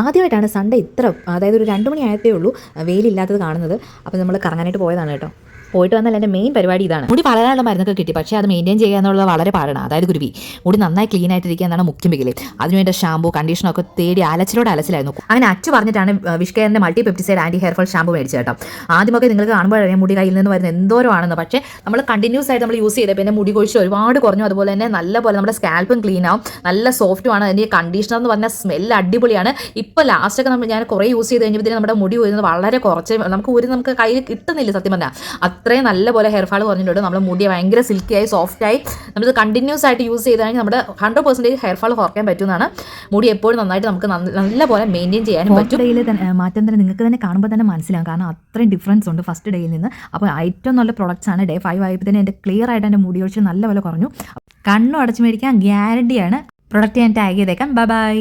ആദ്യമായിട്ടാണ് സൺഡേ ഇത്ര അതായത് ഒരു രണ്ട് മണി ആയത്തേ ഉള്ളൂ വെയിലില്ലാത്തത് കാണുന്നത്. അപ്പോൾ നമ്മൾ കറങ്ങാനായിട്ട് പോയതാണ് കേട്ടോ. പോയിട്ട് വന്നാൽ എന്റെ മെയിൻ പരിപാടി ഇതാണ്. മുടി വളരാനുള്ള മരുന്നൊക്കെ കിട്ടി. പക്ഷേ അത് മെയിന്റെയിൻ ചെയ്യുക എന്നുള്ളത് വളരെ പാടാണ്. അതായത് കുരുവി മുടി നന്നായി ക്ലീൻ ആയിട്ടിരിക്കുക എന്നാണ് മുഖ്യം പികൽ അതിനുവേണ്ട ഷാമ്പൂ കണ്ടീഷണറൊക്കെ തേടി അലച്ചിലോട് അലച്ചിലായിരുന്നു. അങ്ങനെ അച്ചു പറഞ്ഞിട്ടാണ് വിഷ്കേറിന്റെ multi peptide anti hair fall shampoo മേടിച്ചത് കേട്ടോ. ആദ്യമൊക്കെ നിങ്ങൾക്ക് കാണുമ്പോൾ അറിയാം മുടി കയ്യിൽ നിന്ന് വരുന്ന എന്തോരം ആണെന്ന് പക്ഷേ നമ്മൾ കണ്ടിന്യൂസ് ആയിട്ട് നമ്മൾ യൂസ് ചെയ്തപ്പോൾ പിന്നെ മുടി കൊഴിച്ച് ഒരുപാട് കുറഞ്ഞു. അതുപോലെ തന്നെ നല്ല പോലെ നമ്മുടെ സ്കാൽപ്പും ക്ലീൻ ആവും. നല്ല സോഫ്റ്റുമാണ് അതിന്റെ കണ്ടീഷണർ എന്ന് പറഞ്ഞാൽ സ്മെല്ല് അടിപൊളിയാണ്. ഇപ്പോൾ ലാസ്റ്റൊക്കെ നമ്മൾ ഞാൻ കുറേ യൂസ് ചെയ്ത് കഴിഞ്ഞപ്പോൾ നമ്മുടെ മുടി വരുന്നത് വളരെ കുറച്ച്. നമുക്ക് ഒരു നമുക്ക് കയ്യിൽ കിട്ടുന്നില്ല സത്യം പറഞ്ഞാൽ അത്രയും നല്ല പോലെ ഹെയർ ഫാൾ കുറഞ്ഞിട്ടുണ്ട്. നമ്മുടെ മുടി ഭയങ്കര സിൽക്കിയായി സോഫ്റ്റായി നമ്മൾ കണ്ടിന്യൂസ് ആയിട്ട് യൂസ് ചെയ്താണെങ്കിൽ നമ്മുടെ ഹൺഡ്രഡ് പെർസെന്റേജ് ഹെയർ ഫാൾ കുറയ്ക്കാൻ പറ്റുന്നതാണ്. മുടി എപ്പോഴും നന്നായിട്ട് നമുക്ക് നല്ലപോലെ നല്ല പോലെ മെയിന്റെയിൻ ചെയ്യാനും പറ്റും. ഡേയിൽ തന്നെ മാറ്റം തന്നെ നിങ്ങൾക്ക് തന്നെ കാണുമ്പോൾ തന്നെ മനസ്സിലാവും. കാരണം അത്രയും ഡിഫറൻസ് ഉണ്ട് ഫസ്റ്റ് ഡേയിൽ നിന്ന്. അപ്പോൾ ഏറ്റവും നല്ല പ്രൊഡക്ട്സ് ആണ് ഡേ ഫൈവ് ആയപ്പോൾ തന്നെ എന്റെ ക്ലിയർ ആയിട്ട് എന്റെ മുടി ഒഴിച്ച് നല്ല പോലെ കുറഞ്ഞു. കണ്ണും അടച്ചു മേടിക്കാൻ ഗ്യാരണ്ടിയാണ് പ്രൊഡക്റ്റ് ഞാൻ ടാഗ് ചെയ്തേക്കാം. Bye bye